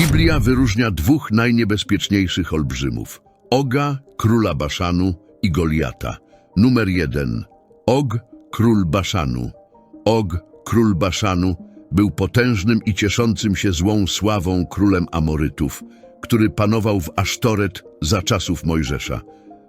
Biblia wyróżnia dwóch najniebezpieczniejszych olbrzymów. Oga, króla Baszanu i Goliata. Numer jeden. Og, król Baszanu. Og, król Baszanu, był potężnym i cieszącym się złą sławą królem Amorytów, który panował w Asztoret za czasów Mojżesza.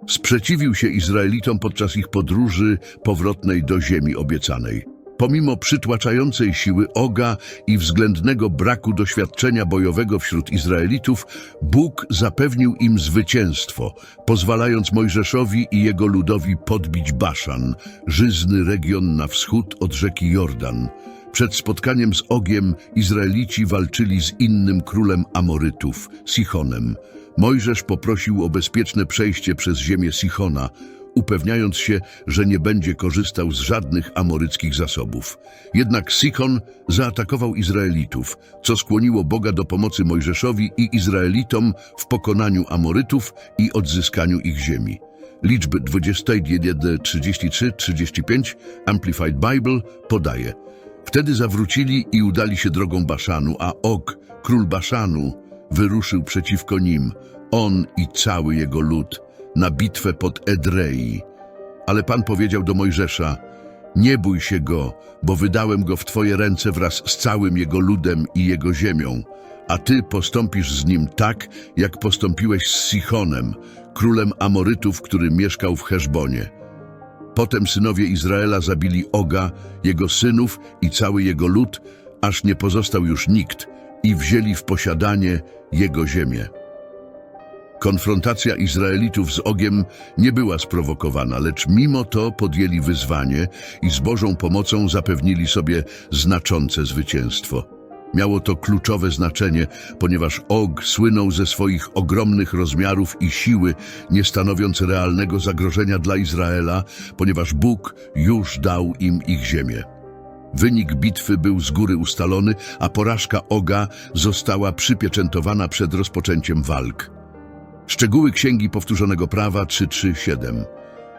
Sprzeciwił się Izraelitom podczas ich podróży powrotnej do ziemi obiecanej. Pomimo przytłaczającej siły Oga i względnego braku doświadczenia bojowego wśród Izraelitów, Bóg zapewnił im zwycięstwo, pozwalając Mojżeszowi i jego ludowi podbić Baszan, żyzny region na wschód od rzeki Jordan. Przed spotkaniem z Ogiem Izraelici walczyli z innym królem Amorytów, Sichonem. Mojżesz poprosił o bezpieczne przejście przez ziemię Sichona, upewniając się, że nie będzie korzystał z żadnych amoryckich zasobów. Jednak Sichon zaatakował Izraelitów, co skłoniło Boga do pomocy Mojżeszowi i Izraelitom w pokonaniu Amorytów i odzyskaniu ich ziemi. Liczby 21, 33, 35 Amplified Bible podaje. Wtedy zawrócili i udali się drogą Baszanu, a Og, król Baszanu, wyruszył przeciwko nim, on i cały jego lud, na bitwę pod Edrei. Ale Pan powiedział do Mojżesza, nie bój się go, bo wydałem go w twoje ręce wraz z całym jego ludem i jego ziemią, a ty postąpisz z nim tak, jak postąpiłeś z Sichonem, królem Amorytów, który mieszkał w Heszbonie. Potem synowie Izraela zabili Oga, jego synów i cały jego lud, aż nie pozostał już nikt i wzięli w posiadanie jego ziemię. Konfrontacja Izraelitów z Ogiem nie była sprowokowana, lecz mimo to podjęli wyzwanie i z Bożą pomocą zapewnili sobie znaczące zwycięstwo. Miało to kluczowe znaczenie, ponieważ Og słynął ze swoich ogromnych rozmiarów i siły, nie stanowiąc realnego zagrożenia dla Izraela, ponieważ Bóg już dał im ich ziemię. Wynik bitwy był z góry ustalony, a porażka Oga została przypieczętowana przed rozpoczęciem walk. Szczegóły Księgi Powtórzonego Prawa 337.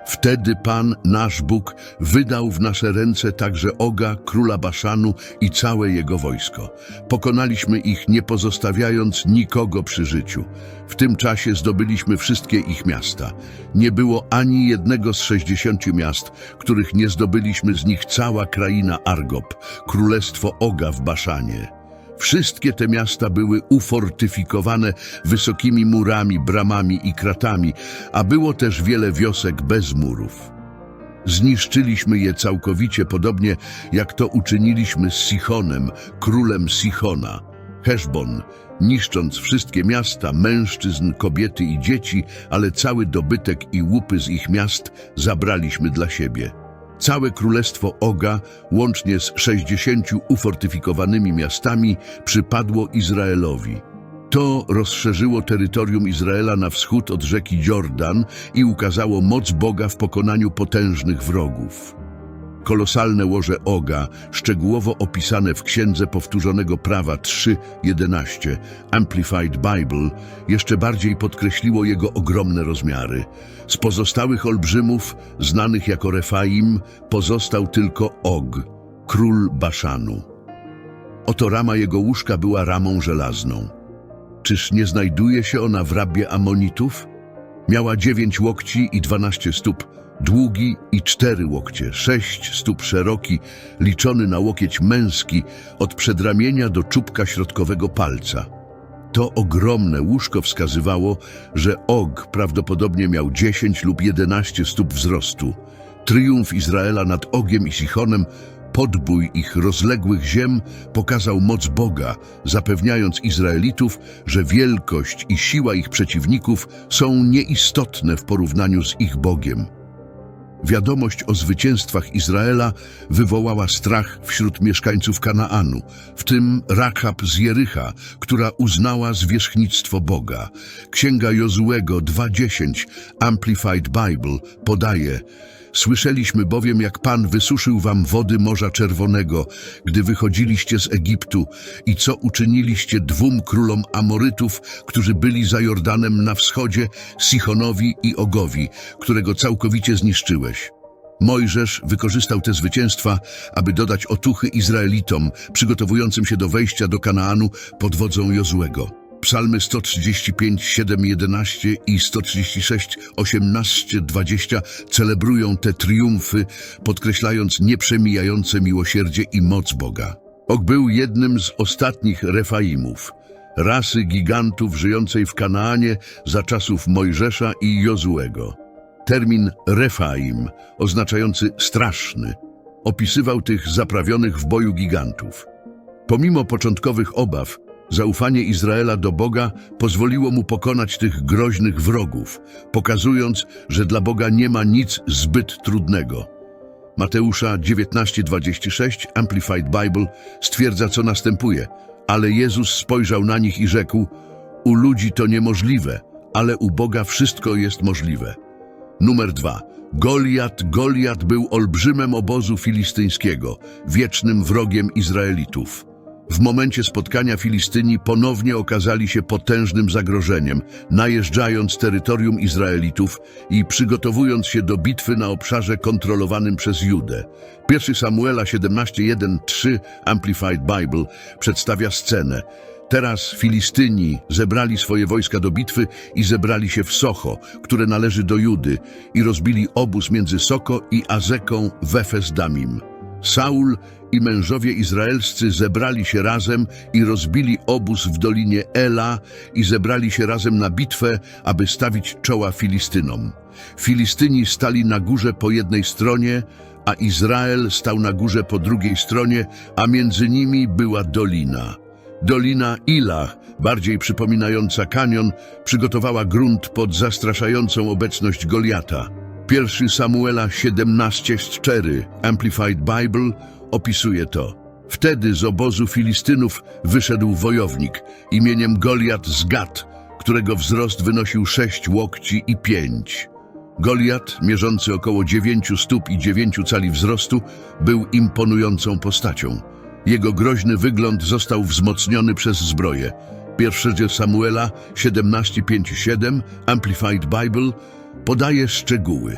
Wtedy Pan, nasz Bóg, wydał w nasze ręce także Oga, króla Baszanu i całe jego wojsko. Pokonaliśmy ich, nie pozostawiając nikogo przy życiu. W tym czasie zdobyliśmy wszystkie ich miasta. Nie było ani jednego z sześćdziesięciu miast, których nie zdobyliśmy z nich cała kraina Argob, królestwo Oga w Baszanie. Wszystkie te miasta były ufortyfikowane wysokimi murami, bramami i kratami, a było też wiele wiosek bez murów. Zniszczyliśmy je całkowicie, podobnie jak to uczyniliśmy z Sichonem, królem Sichona. Heszbon, niszcząc wszystkie miasta, mężczyzn, kobiety i dzieci, ale cały dobytek i łupy z ich miast zabraliśmy dla siebie. Całe królestwo Oga, łącznie z 60 ufortyfikowanymi miastami, przypadło Izraelowi. To rozszerzyło terytorium Izraela na wschód od rzeki Jordan i ukazało moc Boga w pokonaniu potężnych wrogów. Kolosalne łoże Oga, szczegółowo opisane w Księdze Powtórzonego Prawa 3.11 Amplified Bible, jeszcze bardziej podkreśliło jego ogromne rozmiary. Z pozostałych olbrzymów, znanych jako Refaim, pozostał tylko Og, król Baszanu. Oto rama jego łóżka była ramą żelazną. Czyż nie znajduje się ona w rabie Amonitów? Miała dziewięć łokci i dwanaście stóp, długi i cztery łokcie, sześć stóp szeroki, liczony na łokieć męski od przedramienia do czubka środkowego palca. To ogromne łóżko wskazywało, że Og prawdopodobnie miał 10 lub 11 stóp wzrostu. Triumf Izraela nad Ogiem i Sichonem, podbój ich rozległych ziem, pokazał moc Boga, zapewniając Izraelitów, że wielkość i siła ich przeciwników są nieistotne w porównaniu z ich Bogiem. Wiadomość o zwycięstwach Izraela wywołała strach wśród mieszkańców Kanaanu, w tym Rachab z Jericha, która uznała zwierzchnictwo Boga. Księga Jozuego 2.10 Amplified Bible podaje Słyszeliśmy bowiem, jak Pan wysuszył wam wody Morza Czerwonego, gdy wychodziliście z Egiptu i co uczyniliście dwóm królom Amorytów, którzy byli za Jordanem na wschodzie, Sichonowi i Ogowi, którego całkowicie zniszczyłeś. Mojżesz wykorzystał te zwycięstwa, aby dodać otuchy Izraelitom przygotowującym się do wejścia do Kanaanu pod wodzą Jozłego. Psalmy 135, 7, 11 i 136, 18, 20 celebrują te triumfy, podkreślając nieprzemijające miłosierdzie i moc Boga. Og był jednym z ostatnich Refaimów, rasy gigantów żyjącej w Kanaanie za czasów Mojżesza i Jozuego. Termin Refaim, oznaczający straszny, opisywał tych zaprawionych w boju gigantów. Pomimo początkowych obaw, zaufanie Izraela do Boga pozwoliło mu pokonać tych groźnych wrogów, pokazując, że dla Boga nie ma nic zbyt trudnego. Mateusza 19:26 Amplified Bible stwierdza, co następuje. Ale Jezus spojrzał na nich i rzekł: U ludzi to niemożliwe, ale u Boga wszystko jest możliwe. Numer dwa. Goliat, Goliat był olbrzymem obozu filistyńskiego, wiecznym wrogiem Izraelitów. W momencie spotkania Filistyni ponownie okazali się potężnym zagrożeniem, najeżdżając terytorium Izraelitów i przygotowując się do bitwy na obszarze kontrolowanym przez Judę. 1 Samuela 17:1-3 Amplified Bible przedstawia scenę. Teraz Filistyni zebrali swoje wojska do bitwy i zebrali się w Socho, które należy do Judy, i rozbili obóz między Soko i Azeką w Efes-Damim. Saul i mężowie izraelscy zebrali się razem i rozbili obóz w dolinie Ela i zebrali się razem na bitwę, aby stawić czoła Filistynom. Filistyni stali na górze po jednej stronie, a Izrael stał na górze po drugiej stronie, a między nimi była dolina. Dolina Ila, bardziej przypominająca kanion, przygotowała grunt pod zastraszającą obecność Goliata. 1 Samuela 17:4 Amplified Bible opisuje to. Wtedy z obozu Filistynów wyszedł wojownik imieniem Goliat z Gat, którego wzrost wynosił sześć łokci i pięć. Goliat, mierzący około dziewięciu stóp i dziewięciu cali wzrostu, był imponującą postacią. Jego groźny wygląd został wzmocniony przez zbroję. 1 Samuela 17:5-7 Amplified Bible podaje szczegóły.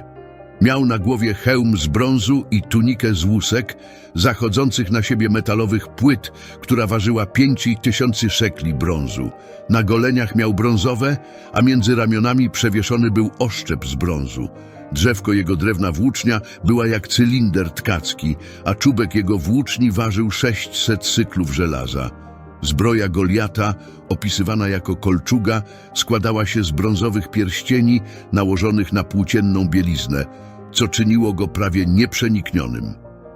Miał na głowie hełm z brązu i tunikę z łusek, zachodzących na siebie metalowych płyt, która ważyła pięć tysięcy szekli brązu. Na goleniach miał brązowe, a między ramionami przewieszony był oszczep z brązu. Drzewko jego drewna włócznia była jak cylinder tkacki, a czubek jego włóczni ważył 600 cyklów żelaza. Zbroja Goliata, opisywana jako kolczuga, składała się z brązowych pierścieni nałożonych na płócienną bieliznę, co czyniło go prawie nieprzeniknionym.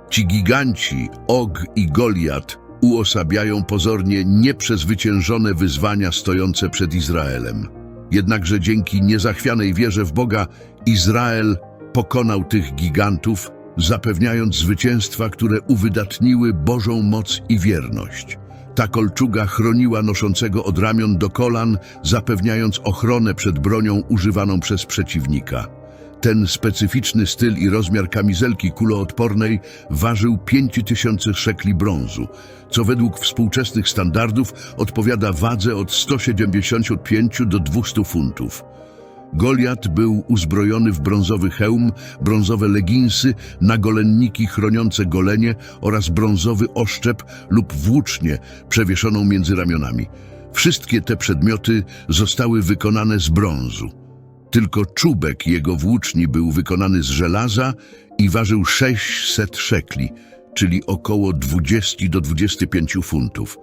Ci giganci, Og i Goliat, uosabiają pozornie nieprzezwyciężone wyzwania stojące przed Izraelem. Jednakże dzięki niezachwianej wierze w Boga, Izrael pokonał tych gigantów, zapewniając zwycięstwa, które uwydatniły Bożą moc i wierność. Ta kolczuga chroniła noszącego od ramion do kolan, zapewniając ochronę przed bronią używaną przez przeciwnika. Ten specyficzny styl i rozmiar kamizelki kuloodpornej ważył 5000 szekli brązu, co według współczesnych standardów odpowiada wadze od 175 do 200 funtów. Goliat był uzbrojony w brązowy hełm, brązowe leginsy, nagolenniki chroniące golenie oraz brązowy oszczep lub włócznię przewieszoną między ramionami. Wszystkie te przedmioty zostały wykonane z brązu. Tylko czubek jego włóczni był wykonany z żelaza i ważył 600 szekli, czyli około 20 do 25 funtów.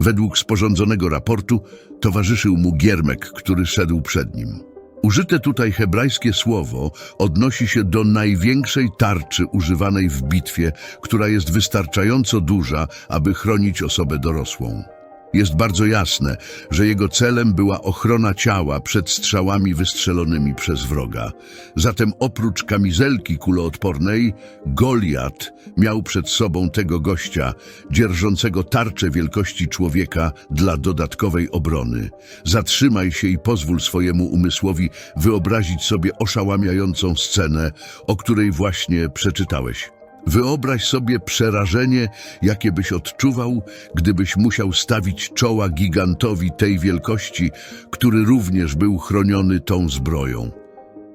Według sporządzonego raportu towarzyszył mu giermek, który szedł przed nim. Użyte tutaj hebrajskie słowo odnosi się do największej tarczy używanej w bitwie, która jest wystarczająco duża, aby chronić osobę dorosłą. Jest bardzo jasne, że jego celem była ochrona ciała przed strzałami wystrzelonymi przez wroga. Zatem oprócz kamizelki kuloodpornej, Goliat miał przed sobą tego gościa, dzierżącego tarczę wielkości człowieka dla dodatkowej obrony. Zatrzymaj się i pozwól swojemu umysłowi wyobrazić sobie oszałamiającą scenę, o której właśnie przeczytałeś. Wyobraź sobie przerażenie, jakie byś odczuwał, gdybyś musiał stawić czoła gigantowi tej wielkości, który również był chroniony tą zbroją.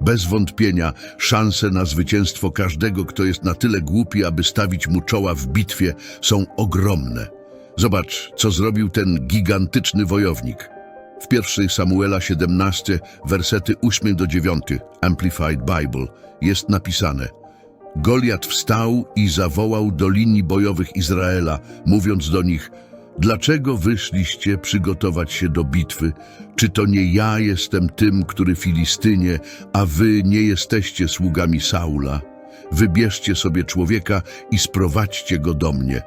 Bez wątpienia szanse na zwycięstwo każdego, kto jest na tyle głupi, aby stawić mu czoła w bitwie, są ogromne. Zobacz, co zrobił ten gigantyczny wojownik. W 1 Samuela 17, wersety 8 do 9, Amplified Bible, jest napisane Goliat wstał i zawołał do linii bojowych Izraela, mówiąc do nich Dlaczego wyszliście przygotować się do bitwy? Czy to nie ja jestem tym, który Filistynie, a wy nie jesteście sługami Saula? Wybierzcie sobie człowieka i sprowadźcie go do mnie.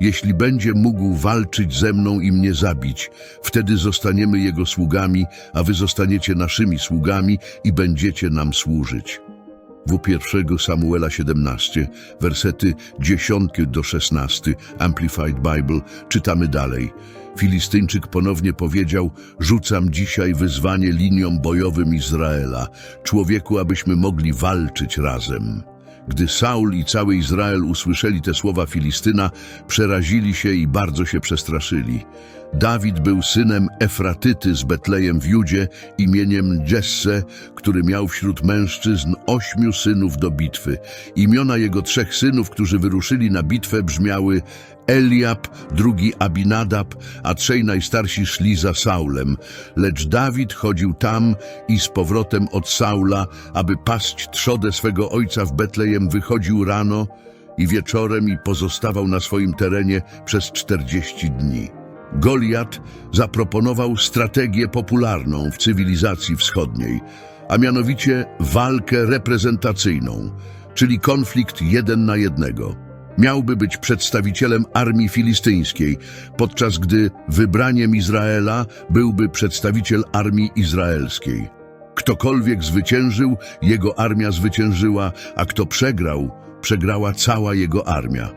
Jeśli będzie mógł walczyć ze mną i mnie zabić, wtedy zostaniemy jego sługami, a wy zostaniecie naszymi sługami i będziecie nam służyć. W 1 Samuela 17, wersety 10 do 16, Amplified Bible, czytamy dalej. Filistyńczyk ponownie powiedział, rzucam dzisiaj wyzwanie liniom bojowym Izraela, człowieku, abyśmy mogli walczyć razem. Gdy Saul i cały Izrael usłyszeli te słowa Filistyna, przerazili się i bardzo się przestraszyli. Dawid był synem Efratyty z Betlejem w Judzie imieniem Jesse, który miał wśród mężczyzn ośmiu synów do bitwy. Imiona jego trzech synów, którzy wyruszyli na bitwę brzmiały Eliab, drugi Abinadab, a trzej najstarsi szli za Saulem. Lecz Dawid chodził tam i z powrotem od Saula, aby paść trzodę swego ojca w Betlejem, wychodził rano i wieczorem i pozostawał na swoim terenie przez czterdzieści dni. Goliat zaproponował strategię popularną w cywilizacji wschodniej, a mianowicie walkę reprezentacyjną, czyli konflikt jeden na jednego. Miałby być przedstawicielem armii filistyńskiej, podczas gdy wybraniem Izraela byłby przedstawiciel armii izraelskiej. Ktokolwiek zwyciężył, jego armia zwyciężyła, a kto przegrał, przegrała cała jego armia.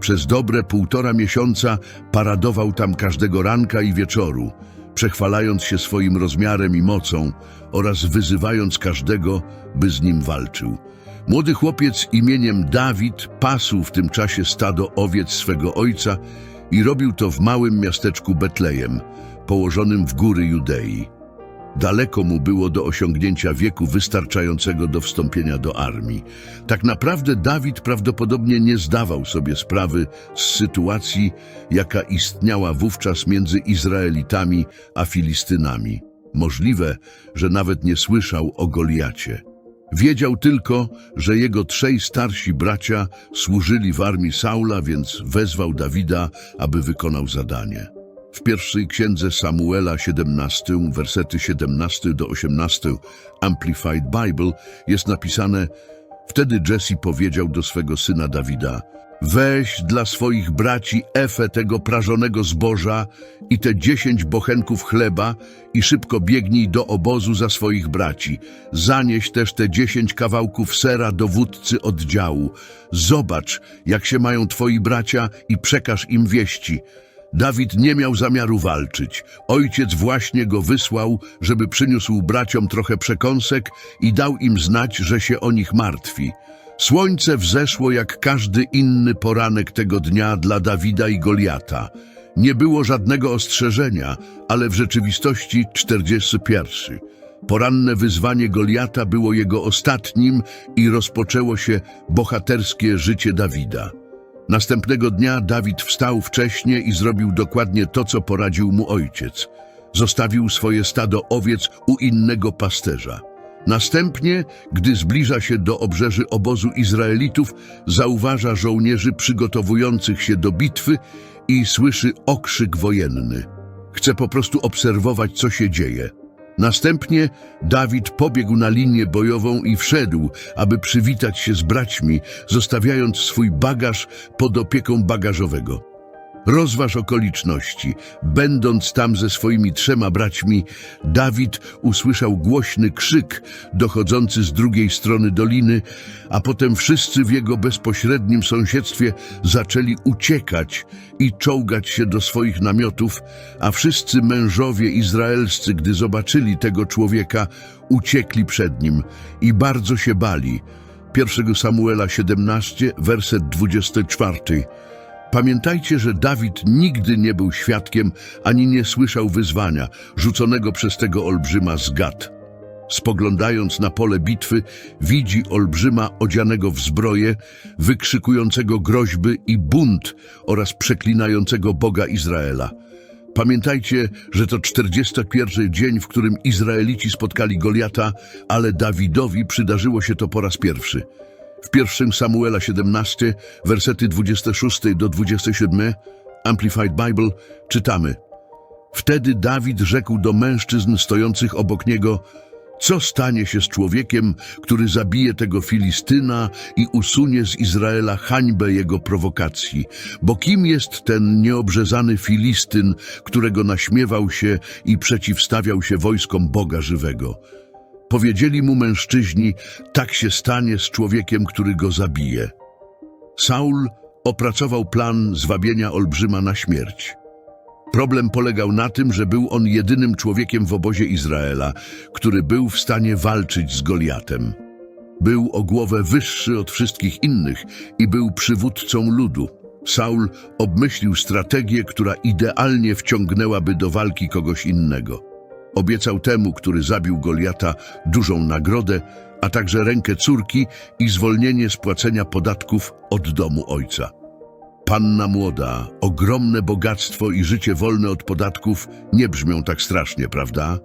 Przez dobre półtora miesiąca paradował tam każdego ranka i wieczoru, przechwalając się swoim rozmiarem i mocą oraz wyzywając każdego, by z nim walczył. Młody chłopiec imieniem Dawid pasł w tym czasie stado owiec swego ojca i robił to w małym miasteczku Betlejem, położonym w góry Judei. Daleko mu było do osiągnięcia wieku wystarczającego do wstąpienia do armii. Tak naprawdę Dawid prawdopodobnie nie zdawał sobie sprawy z sytuacji, jaka istniała wówczas między Izraelitami a Filistynami. Możliwe, że nawet nie słyszał o Goliacie. Wiedział tylko, że jego trzej starsi bracia służyli w armii Saula, więc wezwał Dawida, aby wykonał zadanie. W pierwszej księdze Samuela 17, wersety 17 do 18 Amplified Bible jest napisane Wtedy Jesse powiedział do swego syna Dawida Weź dla swoich braci efę tego prażonego zboża i te dziesięć bochenków chleba i szybko biegnij do obozu za swoich braci. Zanieś też te dziesięć kawałków sera dowódcy oddziału. Zobacz, jak się mają twoi bracia i przekaż im wieści. Dawid nie miał zamiaru walczyć. Ojciec właśnie go wysłał, żeby przyniósł braciom trochę przekąsek i dał im znać, że się o nich martwi. Słońce wzeszło jak każdy inny poranek tego dnia dla Dawida i Goliata. Nie było żadnego ostrzeżenia, ale w rzeczywistości 41. Poranne wyzwanie Goliata było jego ostatnim i rozpoczęło się bohaterskie życie Dawida. Następnego dnia Dawid wstał wcześnie i zrobił dokładnie to, co poradził mu ojciec. Zostawił swoje stado owiec u innego pasterza. Następnie, gdy zbliża się do obrzeży obozu Izraelitów, zauważa żołnierzy przygotowujących się do bitwy i słyszy okrzyk wojenny. Chce po prostu obserwować, co się dzieje. Następnie Dawid pobiegł na linię bojową i wszedł, aby przywitać się z braćmi, zostawiając swój bagaż pod opieką bagażowego. Rozważ okoliczności. Będąc tam ze swoimi trzema braćmi, Dawid usłyszał głośny krzyk dochodzący z drugiej strony doliny, a potem wszyscy w jego bezpośrednim sąsiedztwie zaczęli uciekać i czołgać się do swoich namiotów, a wszyscy mężowie izraelscy, gdy zobaczyli tego człowieka, uciekli przed nim i bardzo się bali. 1 Samuela 17, werset 24. Pamiętajcie, że Dawid nigdy nie był świadkiem ani nie słyszał wyzwania rzuconego przez tego olbrzyma z Gad. Spoglądając na pole bitwy, widzi olbrzyma odzianego w zbroję, wykrzykującego groźby i bunt oraz przeklinającego Boga Izraela. Pamiętajcie, że to 41 dzień, w którym Izraelici spotkali Goliata, ale Dawidowi przydarzyło się to po raz pierwszy. W pierwszym Samuela 17, wersety 26 do 27, Amplified Bible, czytamy Wtedy Dawid rzekł do mężczyzn stojących obok niego, co stanie się z człowiekiem, który zabije tego Filistyna i usunie z Izraela hańbę jego prowokacji? Bo kim jest ten nieobrzezany Filistyn, którego naśmiewał się i przeciwstawiał się wojskom Boga żywego? Powiedzieli mu mężczyźni, tak się stanie z człowiekiem, który go zabije. Saul opracował plan zwabienia olbrzyma na śmierć. Problem polegał na tym, że był on jedynym człowiekiem w obozie Izraela, który był w stanie walczyć z Goliatem. Był o głowę wyższy od wszystkich innych i był przywódcą ludu. Saul obmyślił strategię, która idealnie wciągnęłaby do walki kogoś innego. Obiecał temu, który zabił Goliata, dużą nagrodę, a także rękę córki i zwolnienie z płacenia podatków od domu ojca. Panna młoda, ogromne bogactwo i życie wolne od podatków nie brzmią tak strasznie, prawda?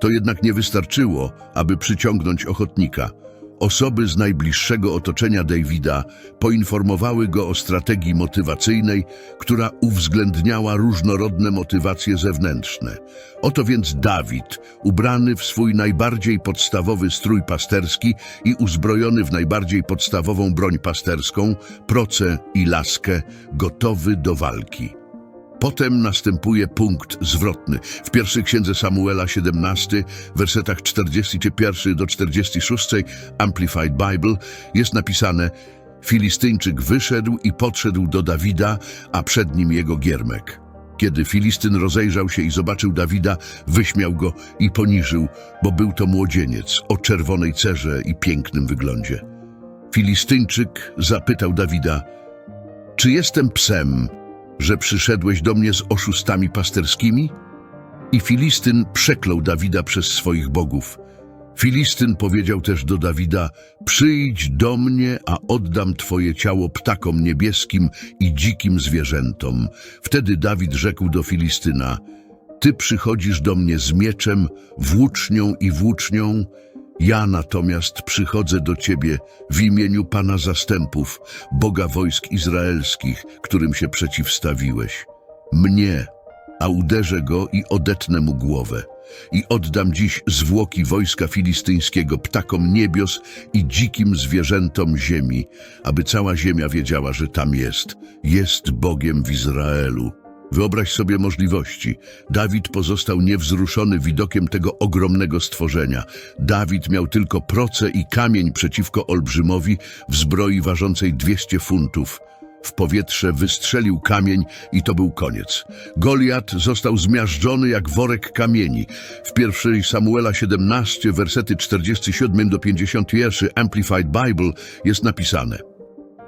To jednak nie wystarczyło, aby przyciągnąć ochotnika. Osoby z najbliższego otoczenia Davida poinformowały go o strategii motywacyjnej, która uwzględniała różnorodne motywacje zewnętrzne. Oto więc Dawid, ubrany w swój najbardziej podstawowy strój pasterski i uzbrojony w najbardziej podstawową broń pasterską, proce i laskę, gotowy do walki. Potem następuje punkt zwrotny. W pierwszej księdze Samuela 17, wersetach 41 do 46 Amplified Bible jest napisane Filistyńczyk wyszedł i podszedł do Dawida, a przed nim jego giermek. Kiedy Filistyn rozejrzał się i zobaczył Dawida, wyśmiał go i poniżył, bo był to młodzieniec o czerwonej cerze i pięknym wyglądzie. Filistyńczyk zapytał Dawida, czy jestem psem, że przyszedłeś do mnie z oszustami pasterskimi? I Filistyn przeklął Dawida przez swoich bogów. Filistyn powiedział też do Dawida, przyjdź do mnie, a oddam twoje ciało ptakom niebieskim i dzikim zwierzętom. Wtedy Dawid rzekł do Filistyna, ty przychodzisz do mnie z mieczem, włócznią i włócznią, ja natomiast przychodzę do Ciebie w imieniu Pana zastępów, Boga wojsk izraelskich, którym się przeciwstawiłeś. Mnie, a uderzę go i odetnę mu głowę. I oddam dziś zwłoki wojska filistyńskiego ptakom niebios i dzikim zwierzętom ziemi, aby cała ziemia wiedziała, że tam jest. Jest Bogiem w Izraelu. Wyobraź sobie możliwości. Dawid pozostał niewzruszony widokiem tego ogromnego stworzenia. Dawid miał tylko proce i kamień przeciwko olbrzymowi w zbroi ważącej 200 funtów. W powietrze wystrzelił kamień i to był koniec. Goliat został zmiażdżony jak worek kamieni. W pierwszej Samuela 17, wersety 47 do 51 Amplified Bible jest napisane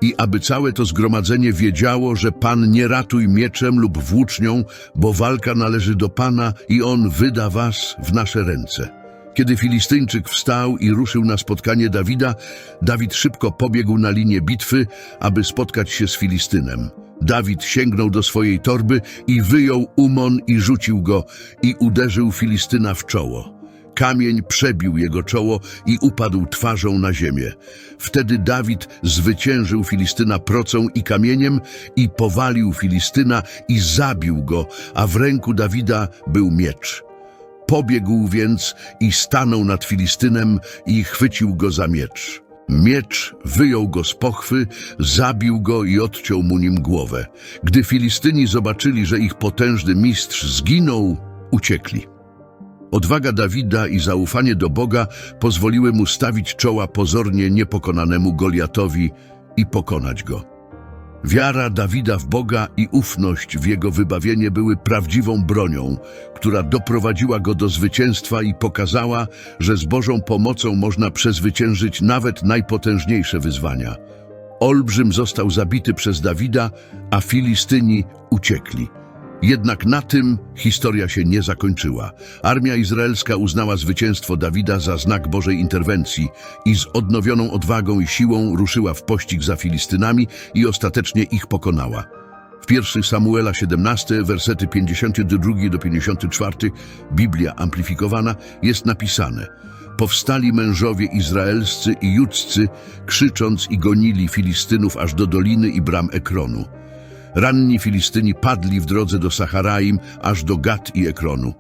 i aby całe to zgromadzenie wiedziało, że Pan nie ratuj mieczem lub włócznią, bo walka należy do Pana i On wyda was w nasze ręce. Kiedy Filistyńczyk wstał i ruszył na spotkanie Dawida, Dawid szybko pobiegł na linię bitwy, aby spotkać się z Filistynem. Dawid sięgnął do swojej torby i wyjął umon i rzucił go i uderzył Filistyna w czoło. Kamień przebił jego czoło i upadł twarzą na ziemię. Wtedy Dawid zwyciężył Filistyna procą i kamieniem i powalił Filistyna i zabił go, a w ręku Dawida był miecz. Pobiegł więc i stanął nad Filistynem i chwycił go za miecz. Miecz wyjął go z pochwy, zabił go i odciął mu nim głowę. Gdy Filistyni zobaczyli, że ich potężny mistrz zginął, uciekli. Odwaga Dawida i zaufanie do Boga pozwoliły mu stawić czoła pozornie niepokonanemu Goliatowi i pokonać go. Wiara Dawida w Boga i ufność w jego wybawienie były prawdziwą bronią, która doprowadziła go do zwycięstwa i pokazała, że z Bożą pomocą można przezwyciężyć nawet najpotężniejsze wyzwania. Olbrzym został zabity przez Dawida, a Filistyni uciekli. Jednak na tym historia się nie zakończyła. Armia izraelska uznała zwycięstwo Dawida za znak Bożej interwencji i z odnowioną odwagą i siłą ruszyła w pościg za Filistynami i ostatecznie ich pokonała. W 1 Samuela 17, wersety 52 do 54, Biblia amplifikowana, jest napisane Powstali mężowie izraelscy i judzcy, krzycząc i gonili Filistynów aż do doliny i bram Ekronu. Ranni Filistyni padli w drodze do Sacharaim, aż do Gat i Ekronu.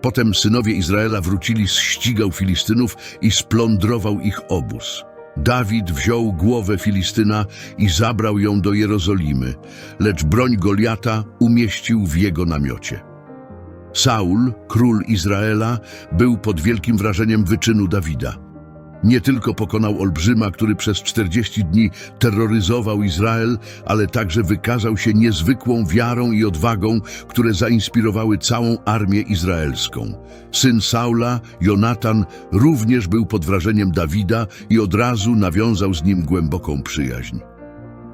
Potem synowie Izraela wrócili ścigał Filistynów i splądrował ich obóz. Dawid wziął głowę Filistyna i zabrał ją do Jerozolimy, lecz broń Goliata umieścił w jego namiocie. Saul, król Izraela, był pod wielkim wrażeniem wyczynu Dawida. Nie tylko pokonał olbrzyma, który przez 40 dni terroryzował Izrael, ale także wykazał się niezwykłą wiarą i odwagą, które zainspirowały całą armię izraelską. Syn Saula, Jonatan, również był pod wrażeniem Dawida i od razu nawiązał z nim głęboką przyjaźń.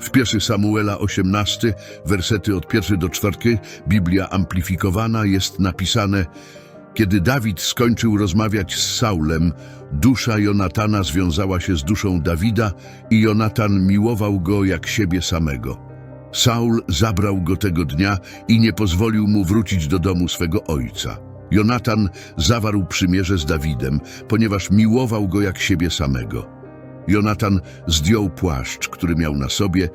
W 1 Samuela 18, wersety od 1 do 4, Biblia amplifikowana jest napisane Kiedy Dawid skończył rozmawiać z Saulem, dusza Jonatana związała się z duszą Dawida i Jonatan miłował go jak siebie samego. Saul zabrał go tego dnia i nie pozwolił mu wrócić do domu swego ojca. Jonatan zawarł przymierze z Dawidem, ponieważ miłował go jak siebie samego. Jonatan zdjął płaszcz, który miał na sobie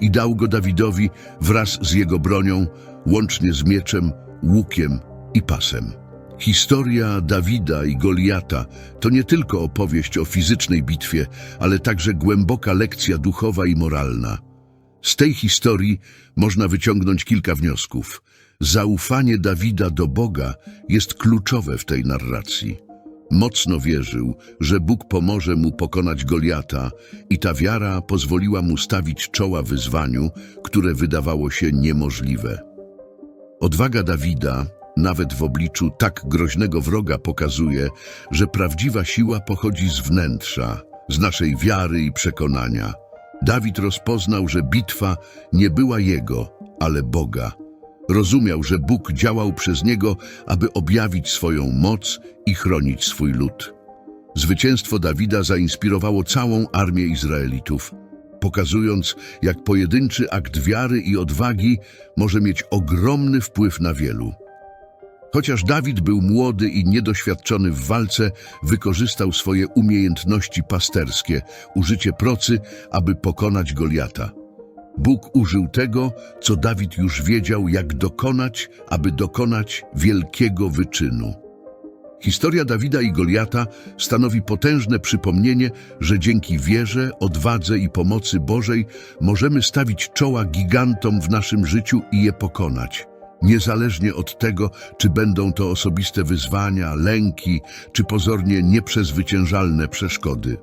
i dał go Dawidowi wraz z jego bronią, łącznie z mieczem, łukiem i pasem. Historia Dawida i Goliata to nie tylko opowieść o fizycznej bitwie, ale także głęboka lekcja duchowa i moralna. Z tej historii można wyciągnąć kilka wniosków. Zaufanie Dawida do Boga jest kluczowe w tej narracji. Mocno wierzył, że Bóg pomoże mu pokonać Goliata i ta wiara pozwoliła mu stawić czoła wyzwaniu, które wydawało się niemożliwe. Odwaga Dawida, nawet w obliczu tak groźnego wroga, pokazuje, że prawdziwa siła pochodzi z wnętrza, z naszej wiary i przekonania. Dawid rozpoznał, że bitwa nie była jego, ale Boga. Rozumiał, że Bóg działał przez niego, aby objawić swoją moc i chronić swój lud. Zwycięstwo Dawida zainspirowało całą armię Izraelitów, pokazując, jak pojedynczy akt wiary i odwagi może mieć ogromny wpływ na wielu. Chociaż Dawid był młody i niedoświadczony w walce, wykorzystał swoje umiejętności pasterskie, użycie procy, aby pokonać Goliata. Bóg użył tego, co Dawid już wiedział, jak dokonać, aby dokonać wielkiego wyczynu. Historia Dawida i Goliata stanowi potężne przypomnienie, że dzięki wierze, odwadze i pomocy Bożej możemy stawić czoła gigantom w naszym życiu i je pokonać. Niezależnie od tego, czy będą to osobiste wyzwania, lęki, czy pozornie nieprzezwyciężalne przeszkody.